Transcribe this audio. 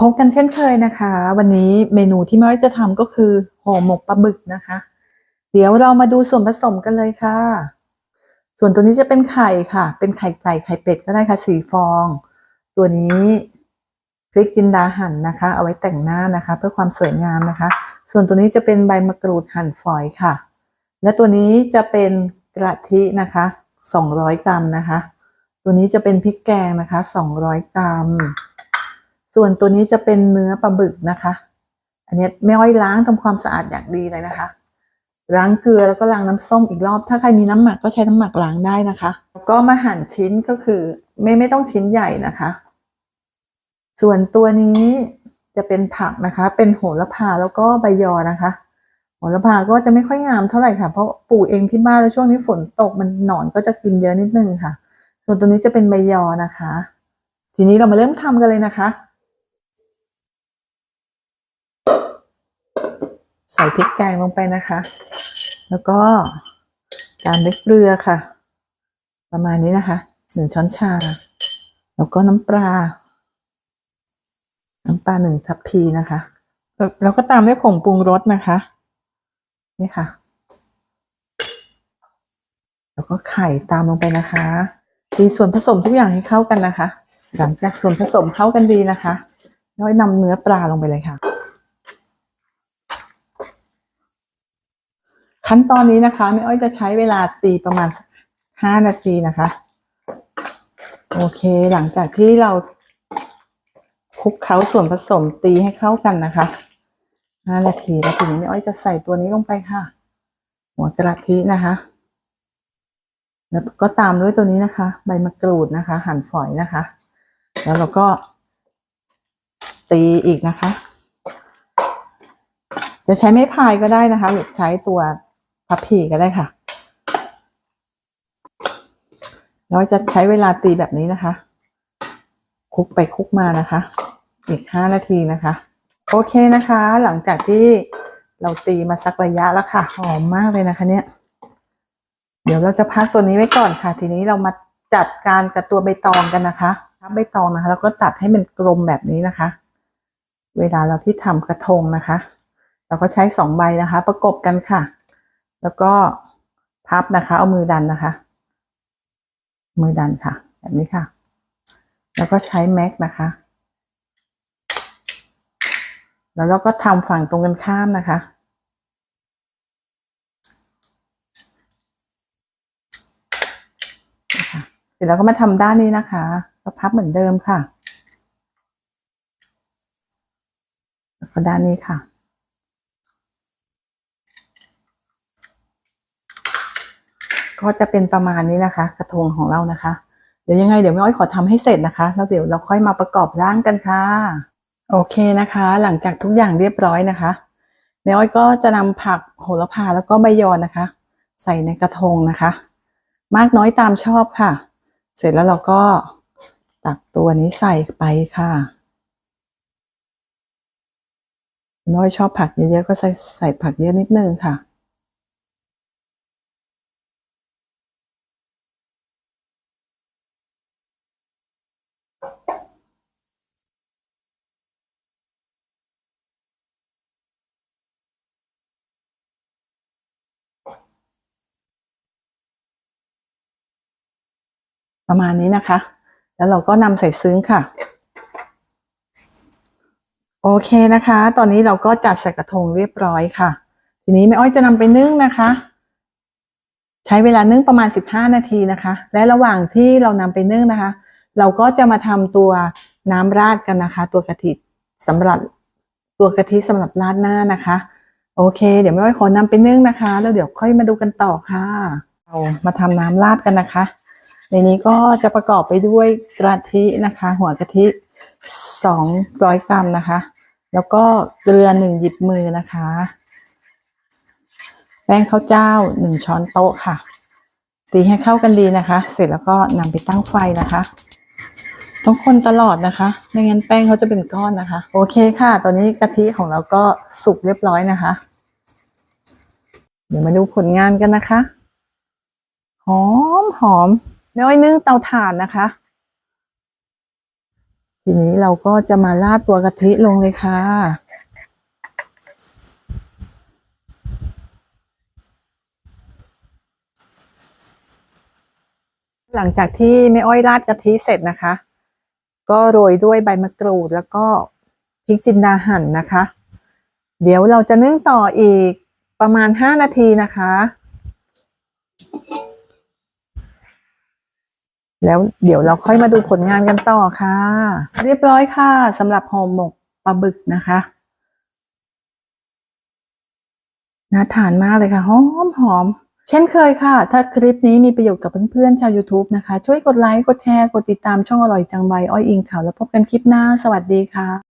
พบกันเช่นเคยนะคะ วันนี้เมนูที่แม่อ้อยจะทำก็คือห่อหมกปลาบึกนะคะ เดี๋ยวเรามาดูส่วนผสมกันเลยค่ะ ส่วนตัวนี้จะเป็นไข่ค่ะ เป็นไข่ไก่ไข่เป็ดก็ได้ค่ะสี่ฟอง ตัวนี้พริกจินดาหั่นนะคะ เอาไว้แต่งหน้านะคะ เพื่อความสวยงามนะคะ ส่วนตัวนี้จะเป็นใบมะกรูดหั่นฝอยค่ะ และตัวนี้จะเป็นกระทินะคะ200กรัมนะคะ ตัวนี้จะเป็นพริกแกงนะคะ200กรัม ส่วนตัวนี้จะเป็นเนื้อปลาบึกนะคะ อันนี้ไม่อ้อยล้างทำความสะอาดอย่างดีเลยนะคะ ล้างเกลือแล้วก็ล้างน้ำส้มอีกรอบ ถ้าใครมีน้ำหมักก็ใช้น้ำหมักล้างได้นะคะแล้วก็มาหั่นชิ้นก็คือไม่ไม่ต้องชิ้นใหญ่นะคะ ส่วนตัวนี้จะเป็นผักนะคะ เป็นโหระพาแล้วก็ใบยอนะคะโหระพาก็จะไม่ค่อยงามเท่าไหร่ค่ะ เพราะปลูกเองที่บ้านแล้วช่วงนี้ฝนตกมันหนอนก็จะกินเยอะนิดนึงค่ะ ส่วนตัวนี้จะเป็นใบยอนะคะ ทีนี้เรามาเริ่มทำกันเลยนะคะ ใส่พริกแกงลงไปนะคะ แล้วก็ตามด้วยเกลือค่ะ ประมาณนี้นะคะหนึ่งช้อนชา แล้วก็น้ำปลา น้ำปลาหนึ่งทัพพีนะคะ แล้วก็ตามด้วยผงปรุงรสนะคะ นี่ค่ะ แล้วก็ไข่ตามลงไปนะคะตีส่วนผสมทุกอย่างให้เข้ากันนะคะ หลังจากส่วนผสมเข้ากันดีนะคะน้อยนำเนื้อปลาลงไปเลยค่ะ ขั้นตอนนี้นะคะแม่อ้อยจะใช้เวลาตีประมาณห้านาทีนะคะ โอเคหลังจากที่เราคลุกเคล้าส่วนผสมตีให้เข้ากันนะคะห้านาทีแล้วทีนี้แม่อ้อยจะใส่ตัวนี้ลงไปค่ะ หัวกระทินะคะ แล้วก็ตามด้วยตัวนี้นะคะ ใบมะกรูดนะคะ หั่นฝอยนะคะ แล้วเราก็ ตีอีกนะคะ จะใช้ไม้พายก็ได้นะคะ หรือใช้ตัว พับพีก็ได้ค่ะ เราจะใช้เวลาตีแบบนี้นะคะคลุกไปคลุกมานะคะ อีกห้านาทีนะคะ โอเคนะคะ หลังจากที่เราตีมาสักระยะแล้วค่ะ หอมมากเลยนะคะ เนี่ย เดี๋ยวเราจะพักตัวนี้ไว้ก่อนค่ะ ทีนี้เรามาจัดการกับตัวใบตองกันนะคะทับใบตองนะคะ แล้วก็ตัดให้เป็นกลมแบบนี้นะคะ เวลาเราที่ทำกระทงนะคะ เราก็ใช้สองใบนะคะ ประกบกันค่ะ แล้วก็พับนะคะ เอามือดันนะคะ มือดันค่ะ แบบนี้ค่ะ แล้วก็ใช้แม็กนะคะ แล้วเราก็ทำฝั่งตรงกันข้ามนะคะ เสร็จแล้วก็มาทำด้านนี้นะคะก็พับเหมือนเดิมค่ะ แล้วก็ด้านนี้ค่ะ ก็จะเป็นประมาณนี้นะคะ กระทงของเรานะคะ เดี๋ยวยังไงเดี๋ยวแม่อ้อยขอทำให้เสร็จนะคะ แล้วเดี๋ยวเราค่อยมาประกอบร่างกันค่ะ โอเคนะคะ หลังจากทุกอย่างเรียบร้อยนะคะแม่อ้อยก็จะนำผักโหระพาแล้วก็ใบยอนะคะ ใส่ในกระทงนะคะ มากน้อยตามชอบค่ะ เสร็จแล้วเราก็ตักตัวนี้ใส่ไปค่ะน้อยชอบผักเยอะๆก็ใส่ใส่ผักเยอะนิดนึงค่ะ ประมาณนี้นะคะ แล้วเราก็นำใส่ซึ้งค่ะ โอเคนะคะ ตอนนี้เราก็จัดใส่กระทงเรียบร้อยค่ะ ทีนี้แม่อ้อยจะนำไปนึ่งนะคะ ใช้เวลานึ่งประมาณ 15 นาทีนะคะ และระหว่างที่เรานำไปนึ่งนะคะ เราก็จะมาทำตัวน้ำราดกันนะคะ ตัวกะทิสำหรับตัวกะทิสำหรับราดหน้านะคะ โอเค เดี๋ยวแม่อ้อยขอนำไปนึ่งนะคะ แล้วเดี๋ยวค่อยมาดูกันต่อค่ะ เรามาทำน้ำราดกันนะคะ ในนี้ก็จะประกอบไปด้วยกะทินะคะ หัวกะทิสองร้อยกรัมนะคะ แล้วก็เกลือหนึ่งหยิบมือนะคะ แป้งข้าวเจ้าหนึ่งช้อนโต๊ะค่ะ ตีให้เข้ากันดีนะคะ เสร็จแล้วก็นำไปตั้งไฟนะคะต้องคนตลอดนะคะไม่งั้นแป้งเขาจะเป็นก้อนนะคะ โอเคค่ะ ตอนนี้กะทิของเราก็สุกเรียบร้อยนะคะ เดี๋ยวมาดูผลงานกันนะคะ หอมหอม ไม่อ้อยนึ่งเตาถ่านนะคะ ทีนี้เราก็จะมาราดตัวกะทิลงเลยค่ะหลังจากที่แม่อ้อยราดกะทิเสร็จนะคะ ก็โรยด้วยใบมะกรูดแล้วก็พริกจินดาหั่นนะคะ เดี๋ยวเราจะนึ่งต่ออีกประมาณห้านาทีนะคะ แล้วเดี๋ยวเราค่อยมาดูผลงานกันต่อค่ะ เรียบร้อยค่ะสำหรับห่อหมกปลาบึกนะคะน่าทานมากเลยค่ะ หอมหอม เช่นเคยค่ะ ถ้าคลิปนี้มีประโยชน์กับเพื่อนๆชาว YouTube นะคะ ช่วยกดไลค์ กดแชร์ กดติดตามช่องอร่อยจังใบอ้อยอิงข่าวแล้วพบกันคลิปหน้า สวัสดีค่ะ